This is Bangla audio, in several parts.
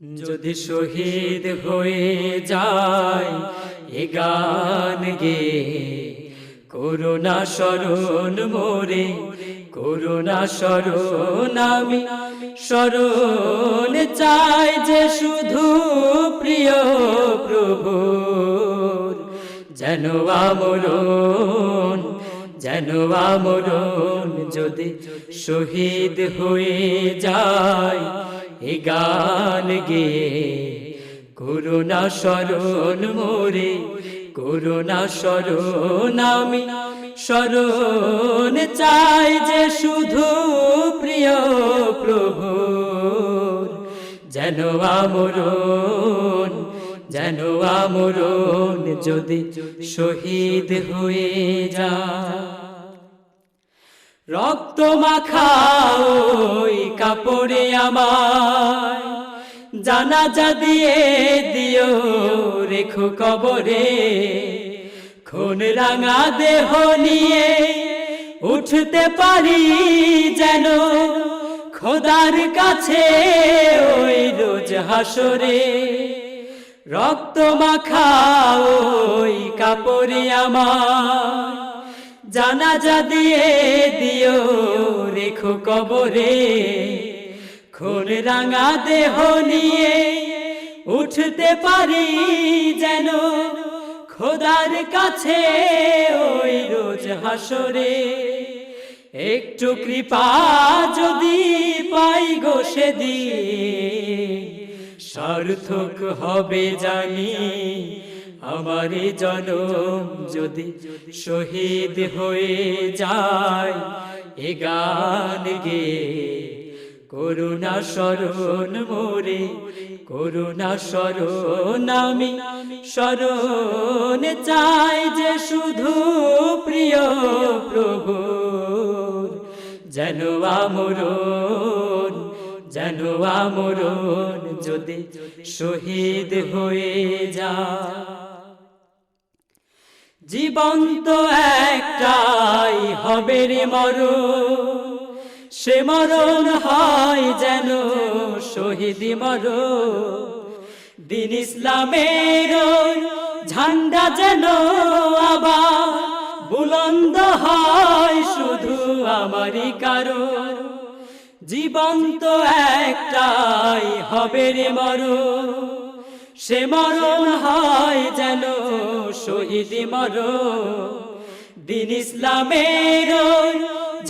যদি শহীদ হয়ে যায় এ গান গে, করুণা স্মরণ মোরে, করুণা স্মরণ আমি, স্মরণ চাই যে শুধু প্রিয় প্রভু যেন আমরণ যেন আমরণ যদি শহীদ হয়ে যায় এ গান গে। করুণা স্মরণ মোরে, করুণা স্মরণ আমি। স্মরণ চাই যে শুধু প্রিয় প্রভু যেন আমরণ যেন আমরণ যদি শহীদ হয়ে যায়। রক্ত মাখাও ওই কাপড়ে আমার জানাজা দিয়ে দিও রেখো কবরে। খুন রাঙা দেহ নিয়ে উঠতে পারি যেন। খোদার কাছে ওই রোজ হাসরে। রক্ত মাখাও কাপড়ে আমার জানাজা দিয়ে দিও, রেখো কবরে। খুন রাঙা দেহ নিয়ে উঠতে পারি যেন, খোদার কাছে ওই রোজ হাসরে। একটু কৃপা যদি পাই গো সেদিন, সার্থক হবে জানি। আমার জনম যদি শহীদ হয়ে যায়, এ গান গে। করুণা স্মরণ মোরে, করুণা স্মরণ আমি স্মরণ চাই যে শুধু প্রিয় প্রভু যেন আমরণ যেন আমরণ যদি শহীদ হয়ে যা জীবন তো একটাই হবে রে মরণ। সে মরণ হয় যেন শহীদ মরণ। দিন ইসলামের ঝান্ডা যেন আবার বুলন্দ হয় শুধু আমারই কারণ। জীবন তো একটাই হবে রে মরণ। সে মরণ হয় যেন শহীদ মরণ। দিন ইসলামের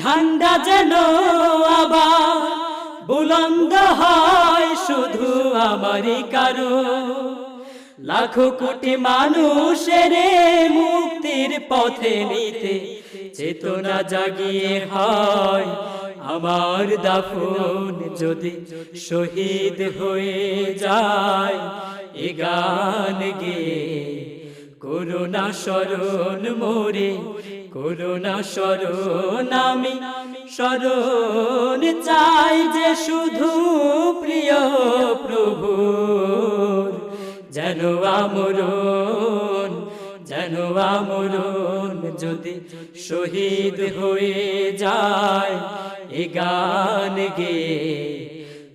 ঝান্ডা যেন আবার বুলন্দ হয় শুধু আমারই কারণ। লাখো কোটি মানুষের মুক্তির পথে নিতে চেতনা জাগিয়ে হয়। আমার দাফন যদি শহীদ হয়ে যায় এ গান গে। করুণা স্মরণ মোরে, করুণা স্মরণ আমি। স্মরণ চাই যে শুধু প্রিয় প্রভু যেন আমরণ যেন আমরণ যদি শহীদ হয়ে যায়, এ গান গে।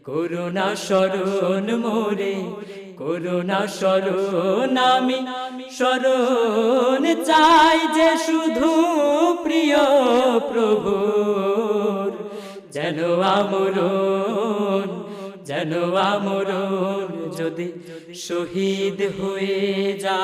করুণা স্মরণ মোরে করুণা স্মরণ আমি, স্মরণ চাই যে শুধু প্রিয় প্রভু যেন আমরণ যেন আমরণ যদি শহীদ হয়ে যা।